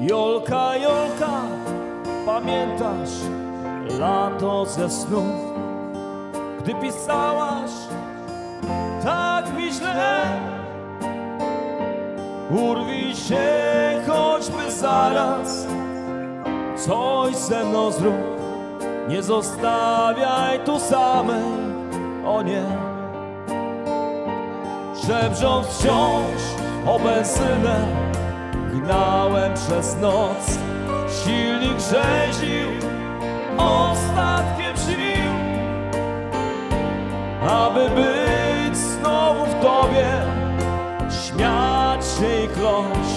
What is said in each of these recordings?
Jolka, Jolka, pamiętasz lato ze snu, gdy pisałaś tak mi źle. Urwij się choćby zaraz, coś ze mną zrób, nie zostawiaj tu samej, o nie. Żebrząc wciąż o benzynę, gnałem przez noc, silnik rzeził ostatkiem sił, aby być znowu w tobie, śmiać się i kląć.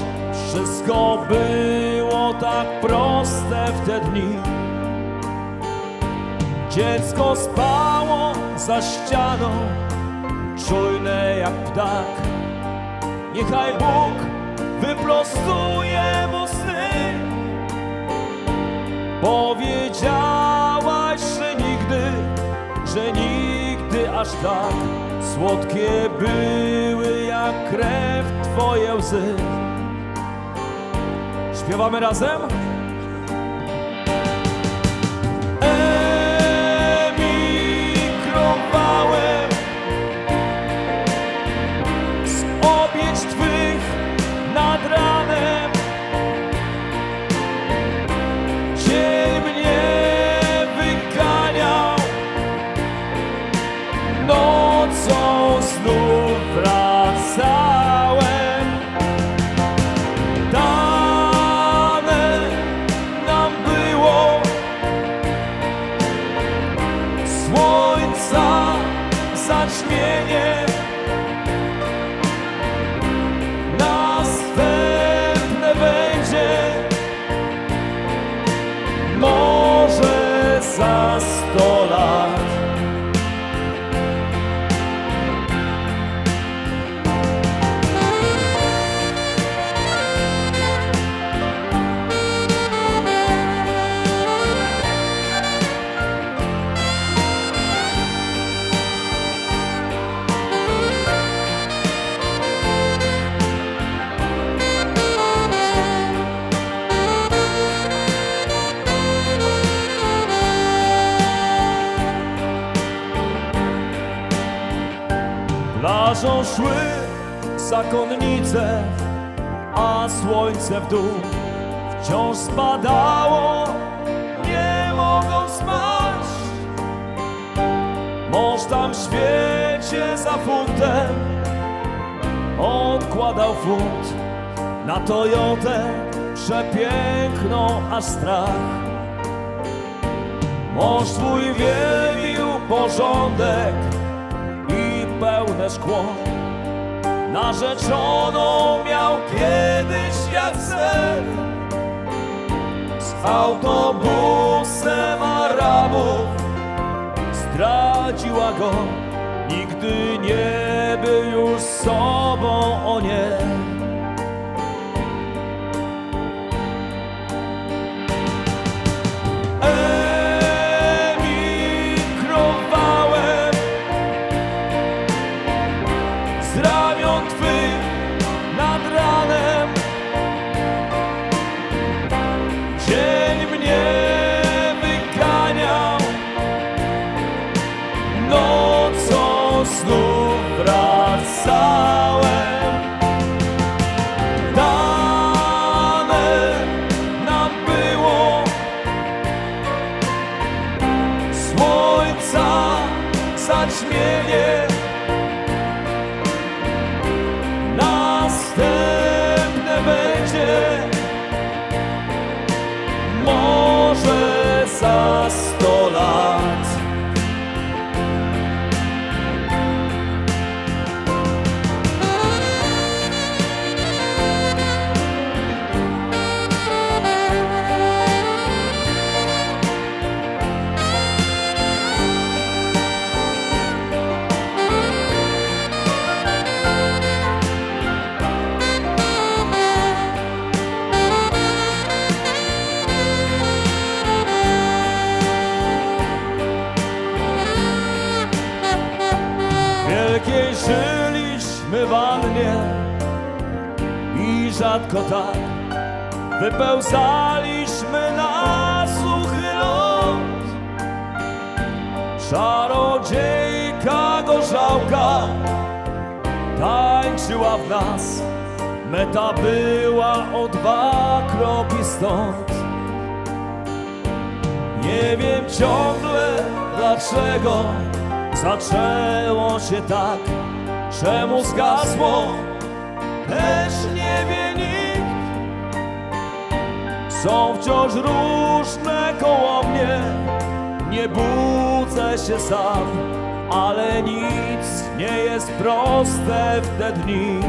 Wszystko było tak proste w te dni. Dziecko spało za ścianą, czujne jak ptak. Niechaj Bóg wyprostuje mu sny. Powiedziałaś, że nigdy, że nigdy aż tak słodkie były jak krew twoje łzy. Śpiewamy razem? Plażą szły zakonnice, a słońce w dół wciąż spadało, nie mogą spać. Mąż tam w świecie za funtem odkładał funt na Toyotę przepiękną, aż strach. Mąż twój wielbił porządek pełne szkło. Narzeczoną miał kiedyś jak sen. Z autobusem Arabów. Zdradziła go. Nigdy nie znów wracałem. Dane nam było słońca zaćmienie. Rzadko tak wypełzaliśmy na suchy ląd. Czarodziejka gorzałka tańczyła w nas, meta była o dwa kroki stąd. Nie wiem ciągle dlaczego zaczęło się tak, czemu zgasło, też nie wie nikt. Są wciąż różne koło mnie, nie budzę się sam, ale nic nie jest proste w te dni.